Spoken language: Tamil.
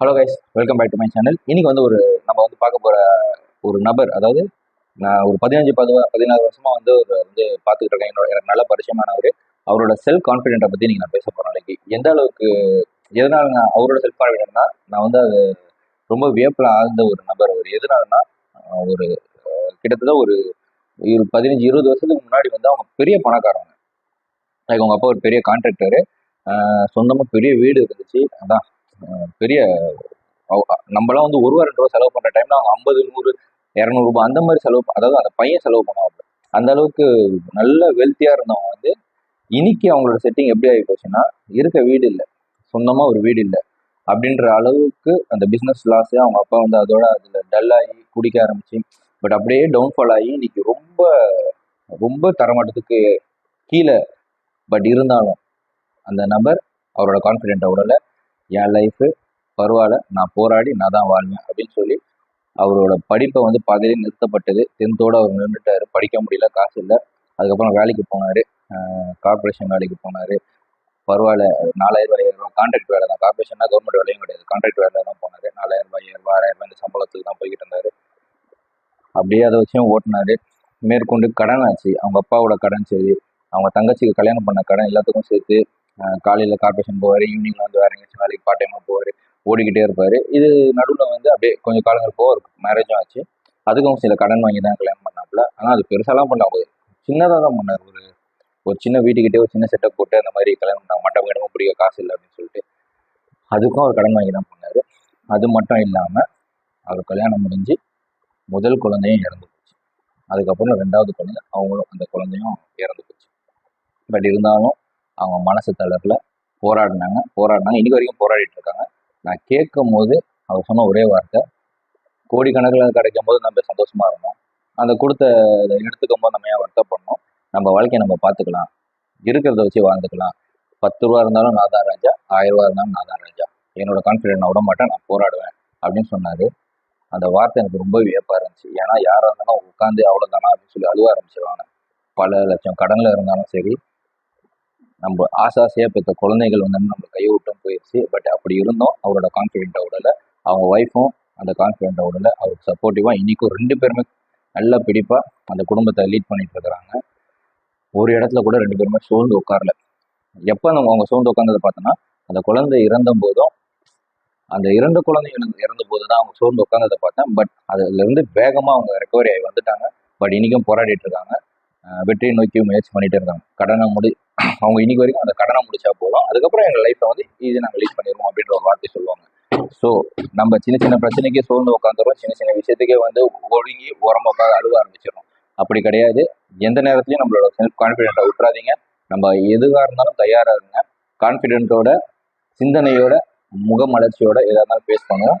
Hello guys welcome back to my channel இன்னைக்கு வந்து ஒரு நம்ம வந்து பார்க்க போற ஒரு நபர் அதாவது நான் ஒரு பதினஞ்சு பது பதினாறு வருஷமா வந்து ஒரு வந்து பார்த்துக்கிட்டு இருக்கேன். என்னோட எனக்கு நல்ல பரிச்சயமானவர். அவரோட செல்ஃப் கான்ஃபிடென்ட்டை பற்றி நீங்கள் நான் பேச போகிறேன் நாளைக்கு. எந்த அளவுக்கு எதனால நான் அவரோட செல்ஃப் கான்ஃபிடென்ட்னா நான் வந்து அது ரொம்ப வியப்பில் ஆழ்ந்த ஒரு நபர் அவர். எதனாலனா ஒரு கிட்டத்தட்ட ஒரு ஒரு பதினஞ்சு இருபது வருஷத்துக்கு முன்னாடி வந்து அவங்க பெரிய பணக்காரங்க லைக் அவங்க அப்பா ஒரு பெரிய கான்ட்ராக்டரு சொந்தமாக பெரிய வீடு இருந்துச்சு. அதான் பெரிய நம்மளாம் வந்து ஒரு ரூபா ரெண்டு ரூபா செலவு பண்ணுற டைம்ல அவங்க ஐம்பது நூறு இரநூறுபா அந்த மாதிரி செலவு அதாவது அந்த பையன் செலவு பண்ணுவாங்க அந்த அளவுக்கு நல்ல வெல்த்தியாக இருந்தவங்க வந்து இன்னைக்கு அவங்களோட செட்டிங் எப்படி ஆகி போச்சுன்னா இருக்க வீடு இல்லை. சொந்தமாக ஒரு வீடு இல்லை. அப்படின்ற அளவுக்கு அந்த பிஸ்னஸ் லாஸ் அவங்க அப்பா வந்து அதோட அதில் டல் ஆகி குடிக்க ஆரம்பிச்சு பட் அப்படியே டவுன்ஃபால் ஆகி இன்னைக்கு ரொம்ப ரொம்ப தரமாட்டத்துக்கு கீழே. பட் இருந்தாலும் அந்த நபர் அவரோட கான்ஃபிடென்ட்டை உடலை என் லைஃபு பரவாயில்ல நான் போராடி நான் தான் வாழ்வேன் அப்படின்னு சொல்லி அவரோட படிப்பை வந்து பாதியிலே நிறுத்தப்பட்டது. டென்த்தோட அவர் நின்றுட்டாரு. படிக்க முடியல காசு இல்லை. அதுக்கப்புறம் வேலைக்கு போனார். கார்ப்பரேஷன் வேலைக்கு போனார். பரவாயில்ல நாலாயிரம் ரூபாய் ஐயாயிரம் கான்ட்ராக்ட் வேலை தான். கார்ப்பரேஷன்னா கவர்மெண்ட் வேலையும் கிடையாது. கான்ட்ராக்ட் வேலை தான் போனார். நாலாயிரம் ரூபாய் ஐயாயிரம் ரூபாய் ஆறாயிரம் ரூபாய் இந்த சம்பளத்துக்கு தான் போய்கிட்டு இருந்தார். அப்படியே அதை வச்சும் ஓட்டினார். மேற்கொண்டு கடன் ஆச்சு அவங்க அப்பாவோட கடன் சரி அவங்க தங்கச்சிக்கு கல்யாணம் பண்ண கடன் எல்லாத்துக்கும் சேர்த்து காலையில் கார்பரேஷன் போவார் ஈவினிங் வந்து வேற எங்கேயாச்சும் வேலைக்கு பார்ட் டைமாக போவார் ஓடிக்கிட்டே இருப்பார். இது நடுவில் வந்து அப்படியே கொஞ்சம் காலங்கள் போக மேரேஜும் ஆச்சு. அதுக்கும் சில கடன் வாங்கி தான் கல்யாணம் பண்ணாப்புல. ஆனால் அது பெருசாலாம் பண்ண ஒரு சின்னதாக தான் பண்ணார். ஒரு ஒரு சின்ன வீட்டுக்கிட்டே ஒரு சின்ன செட்டப் போட்டு அந்த மாதிரி கல்யாணம் பண்ணாங்க. மட்டம் இடமும் பிடிக்க காசு இல்லை அப்படின்னு சொல்லிட்டு அதுக்கும் அவர் கடன் வாங்கி தான் பண்ணார். அது மட்டும் இல்லாமல் அவர் கல்யாணம் முடிஞ்சு முதல் குழந்தையும் இறந்து போச்சு. அதுக்கப்புறம் ரெண்டாவது குழந்தை அவங்களும் அந்த குழந்தையும் இறந்து போச்சு. பட் இருந்தாலும் அவங்க மனசு தளரல போராடினாங்க. போராடினாங்க. இன்னைக்கு வரைக்கும் போராடிட்டு இருக்காங்க நான் கேட்கும் போது அவர் சொன்ன ஒரே வார்த்தை கோடிக்கணக்கில் கிடைக்கும் போது நம்ம சந்தோஷமா இருந்தோம். அந்த கொடுத்த இதை எடுத்துக்கும் போது நம்ம ஏன் வருத்தம் பண்ணோம் நம்ம வாழ்க்கையை நம்ம பார்த்துக்கலாம். இருக்கிறத வச்சு வாழ்ந்துக்கலாம். பத்து ரூபா இருந்தாலும் நான் தான் ராஜா ஆயிரம் ரூபா இருந்தாலும் நான் தான் ராஜா. என்னோட கான்ஃபிடென்ட் நான் விட மாட்டேன் நான் போராடுவேன் அப்படின்னு சொன்னாரு. அந்த வார்த்தை எனக்கு ரொம்ப வியப்பாக இருந்துச்சு. ஏன்னா யாராக இருந்தாலும் உட்காந்து அவ்வளோதானா அப்படின்னு சொல்லி அழுவ ஆரம்பிச்சிருவாங்க. பல லட்சம் கடனில் இருந்தாலும் சரி நம்ம ஆசை ஆசையாக பெற்ற குழந்தைகள் வந்து நம்ம கையை விட்டும் போயிடுச்சு பட் அப்படி இருந்தோம். அவரோட கான்ஃபிடென்ட்டை விடலை அவங்க ஒய்ஃபும் அந்த கான்ஃபிடென்ட்டை விடலை அவருக்கு சப்போர்ட்டிவாக இன்றைக்கும் ரெண்டு பேருமே நல்ல பிடிப்பாக அந்த குடும்பத்தை லீட் பண்ணிட்டு இருக்கிறாங்க. ஒரு இடத்துல கூட ரெண்டு பேருமே சோர்ந்து உட்காரல. எப்போ நம்ம அவங்க சோர்ந்து உட்கார்ந்ததை பார்த்தோன்னா அந்த குழந்தை இறந்த போதும் அந்த இரண்டு குழந்தைங்க இறந்த- இறந்த போது தான் அவங்க சோர்ந்து உட்காந்ததை பார்த்தேன். பட் அதுலேருந்து வேகமாக அவங்க ரெக்கவரி ஆகி வந்துட்டாங்க. பட் இன்றைக்கும் போராடிட்டு இருக்காங்க. வெற்றியை நோக்கி முயற்சி பண்ணிட்டு இருக்காங்க. கடனை முடி அவங்க இன்னைக்கு வரைக்கும் அந்த கடனை முடிச்சா போதும். அதுக்கப்புறம் எங்கள் லைஃப்பை வந்து ஈஸியாக நாங்கள் லீட் பண்ணிடுவோம் அப்படின்ற ஒரு வார்த்தை சொல்லுவாங்க. ஸோ நம்ம சின்ன சின்ன பிரச்சனைக்கே சோர்ந்து உட்காந்துரும் சின்ன சின்ன விஷயத்துக்கே வந்து ஒழுங்கி உரமா உட்காந்து அழுக ஆரம்பிச்சிடும் அப்படி கிடையாது. எந்த நேரத்துலையும் நம்மளோட செல்ஃப் கான்ஃபிடென்ட்டை விட்டுறாதீங்க நம்ம எதுவாக இருந்தாலும் தயாராக இருங்க. கான்ஃபிடென்ட்டோட சிந்தனையோட முகமலர்ச்சியோட எதாக இருந்தாலும் ஃபேஸ் பண்ணுவோம்.